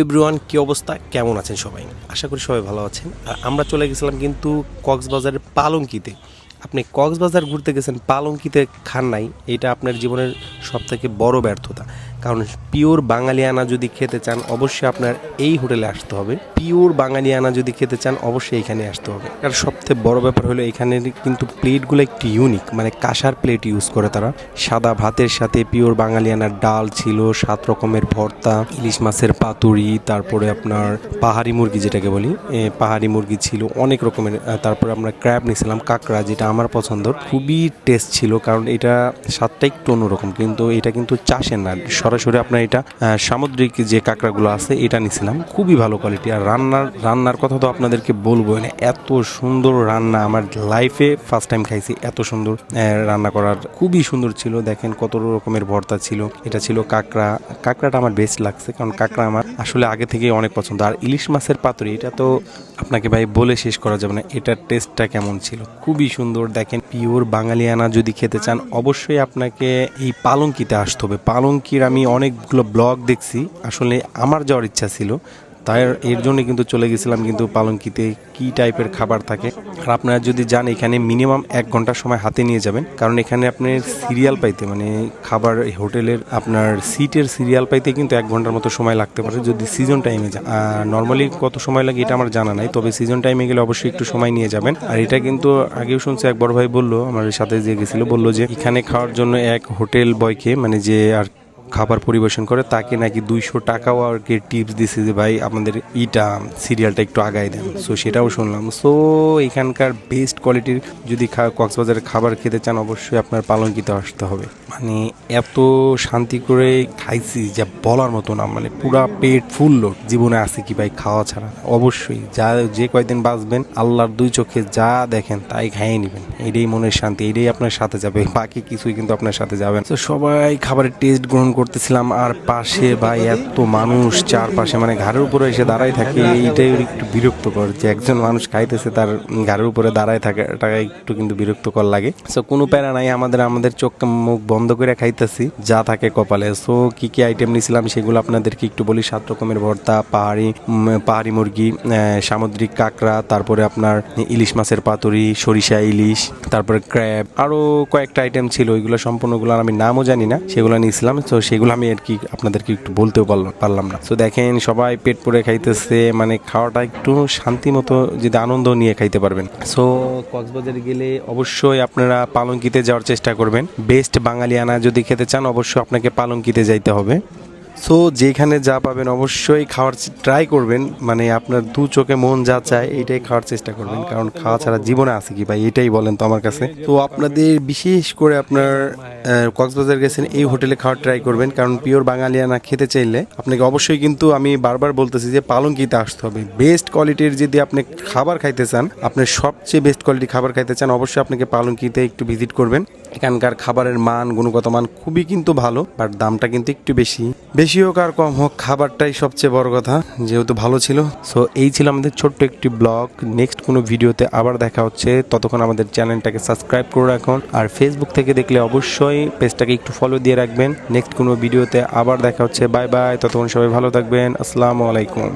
Everyone কি অবস্থা? কেমন আছেন সবাই? আশা করি সবাই ভালো আছেন। আর আমরা চলে গেছিলাম কিন্তু কক্সবাজারের পালঙ্কিতে। আপনি কক্সবাজার ঘুরতে গেছেন, পালঙ্কিতে খান নাই, এটা আপনার জীবনের সবথেকে বড় ব্যর্থতা। কারণ পিওর বাঙালিয়ানা যদি খেতে চান, অবশ্যই আপনার এই হোটেলে আসতে হবে। পিওর বাঙালিয়ানা যদি খেতে চান, অবশ্যই এখানে আসতে হবে। আর সবথেকে বড় ব্যাপার হলো, এখানে কিন্তু প্লেটগুলো একটু ইউনিক মানে কাঁসার প্লেট ইউজ করে তারা। সাদা ভাতের সাথে পিওর বাঙালিয়ানার ডাল ছিল, সাত রকমের ভর্তা, ইলিশ মাছের পাতুরি, তারপরে আপনার পাহাড়ি মুরগি যেটাকে বলি পাহাড়ি মুরগি ছিল, অনেক রকমের তারপরে আমরা ক্র্যাব নিয়েছিলাম, কাঁকড়া যেটা আমার পছন্দ খুবই টেস্ট ছিল, কারণ এটা স্বাদটা একটু অন্যরকম, কিন্তু এটা কিন্তু চাষের না সরাসরি আপনার এটা সামুদ্রিক যে কাঁকড়াগুলো আছে, এটা নিয়েছিলাম খুবই ভালো কোয়ালিটি আর রান্নার রান্নার কথা তো আপনাদেরকে বলব না, এত সুন্দর রান্না আমার লাইফে ফার্স্ট টাইম খাইছি, এত সুন্দর রান্না করার। খুবই সুন্দর ছিল, দেখেন কত রকমের ভর্তা ছিল, এটা ছিল কাঁকড়া। কাঁকড়াটা আমার বেস্ট লাগছে, কারণ কাঁকড়া আমার আসলে আগে থেকেই অনেক পছন্দ। আর ইলিশ মাছের পাতুরি, এটা তো আপনাকে ভাই বলে শেষ করা যাবে না, এটার টেস্টটা কেমন ছিল? খুবই সুন্দর, দেখেন পিওর বাঙালিয়ানা যদি খেতে চান, অবশ্যই আপনাকে এই পালঙ্কিতে আসতে হবে। পালঙ্কির আমি অনেকগুলো ব্লগ দেখছি। আসলে আমার যাওয়ার ইচ্ছা ছিল। তাই এর জন্য কিন্তু চলে গেছিলাম, কিন্তু পালঙ্কিতে কি টাইপের খাবার থাকে? আর আপনারা যদি যান, এখানে মিনিমাম এক ঘণ্টা সময় হাতে নিয়ে যাবেন। কারণ এখানে আপনি সিরিয়াল পাইতে মানে খাবার হোটেলের আপনার সিটের সিরিয়াল পাইতে কিন্তু এক ঘণ্টার মতো সময় লাগতে পারে যদি সিজন টাইমে যান। নর্মালি কত সময় লাগে এটা আমার জানা নাই, তবে সিজন টাইমে গেলে অবশ্যই একটু সময় নিয়ে যাবেন। আর এটা কিন্তু আগেও শুনছি এক বড় ভাই বলল, আমার সাথে যে গেছিল, বলল যে এখানে খাওয়ার জন্য এক হোটেল বয়কে মানে যে আর খাবার পরিবেশন করে, তাকে নাকি দুইশো টাকাও আর কি টিপস দিছে যে, ভাই, আমাদের ইটা সিরিয়ালটা একটু আগায় দেন। সো সেটাও শুনলাম। সো এখানকার বেস্ট কোয়ালিটির যদি কক্সবাজারের খাবার খেতে চান, অবশ্যই আপনার পালঙ্কিতে আসতে হবে। মানে এত শান্তি করে খাইছি যা বলার মতো না মানে পুরা পেট ফুল লোড জীবনে আছে কি ভাই, খাওয়া ছাড়া অবশ্যই, যা, যে কয়দিন বাঁচবেন, আল্লাহর দুই চোখে যা দেখেন, তাই খাইয়ে নেবেন। এটাই মনের শান্তি, এটাই আপনার সাথে যাবে, বাকি কিছুই কিন্তু আপনার সাথে যাবে। তো সবাই খাবারের টেস্ট গ্রহণ করতেছিলাম, আর পাশে ভাই এত মানুষ চারপাশে মানে ঘাড়ের উপরে এসে দাঁড়ায় থাকে, এইটাই একটু বিরক্তকর যে একজন মানুষ খাইতেছে, তার ঘাড়ের উপরে দাঁড়ায় থাকে টাকা একটু কিন্তু বিরক্তকর লাগে। সো কোনো প্যারা নাই, আমাদের আমাদের চোখ মুখ বন্ধ করে খাইতেছি, যা থাকে কপালে। সো কি কি আইটেম নিয়েছিলাম সেগুলো আপনাদেরকে একটু বলি। সাত রকমের ভর্তা, পাহাড়ি পাহাড়ি মুরগি সামুদ্রিক কাঁকড়া, তারপরে আপনার ইলিশ মাছের পাতুরি, সরিষা ইলিশ, তারপরে ক্র্যাব আরও কয়েকটা আইটেম ছিল, ওইগুলো সম্পূর্ণগুলো আমি নামও জানি না, সেগুলো নিয়েছিলাম তো সেগুলো আমি আর কি আপনাদেরকে একটু বলতেও পারলাম না। তো দেখেন, সবাই পেট পরে খাইতেছে মানে খাওয়াটা একটু শান্তি মতো যদি আনন্দ নিয়ে খাইতে পারবেন। সো কক্সবাজার গেলে অবশ্যই আপনারা পালঙ্কিতে যাওয়ার চেষ্টা করবেন। বেস্ট বাঙালিয়ানা যদি খেতে চান, অবশ্যই আপনাকে পালঙ্কিতে যাইতে হবে। সো যেখানে যা পাবেন অবশ্যই খাওয়ার ট্রাই করবেন। মানে আপনার দু চোখে মন যা চায়, এটাই খাওয়ার চেষ্টা করবেন। কারণ খাওয়া ছাড়া জীবনে আছে কি ভাই? এটাই বলেন তো আমার কাছে। তো আপনাদের বিশেষ করে আপনার কক্সবাজার গেছেন, এই হোটেলে খাওয়ার ট্রাই করবেন। কারণ পিওর বাঙালিয়ানা খেতে চাইলে আপনাকে অবশ্যই কিন্তু আমি বারবার বলতেছি যে পালঙ্কিতে আসতে হবে। বেস্ট কোয়ালিটির যদি আপনি খাবার খাইতে চান আপনি সবচেয়ে বেস্ট কোয়ালিটি খাবার খাইতে চান, অবশ্যই আপনাকে পালঙ্কিতে একটু ভিজিট করবেন। এখানকার খাবারের মান, গুণগত মান খুবই কিন্তু ভালো বাট দামটা কিন্তু একটু বেশি। বেশি হোক আর কম হোক, খাবারটাই সবচেয়ে বড় কথা, যেহেতু ভালো ছিল। সো এই ছিল আমাদের ছোট্ট একটি ব্লগ। নেক্সট কোনো ভিডিওতে আবার দেখা হচ্ছে। ততক্ষণ আমাদের চ্যানেলটাকে সাবস্ক্রাইব করে রাখুন। আর ফেসবুক থেকে দেখলে অবশ্যই পেজটাকে একটু ফলো দিয়ে রাখবেন। নেক্সট কোনো ভিডিওতে আবার দেখা হচ্ছে। বাই বাই ততক্ষণ সবাই ভালো থাকবেন। আসসালামু আলাইকুম।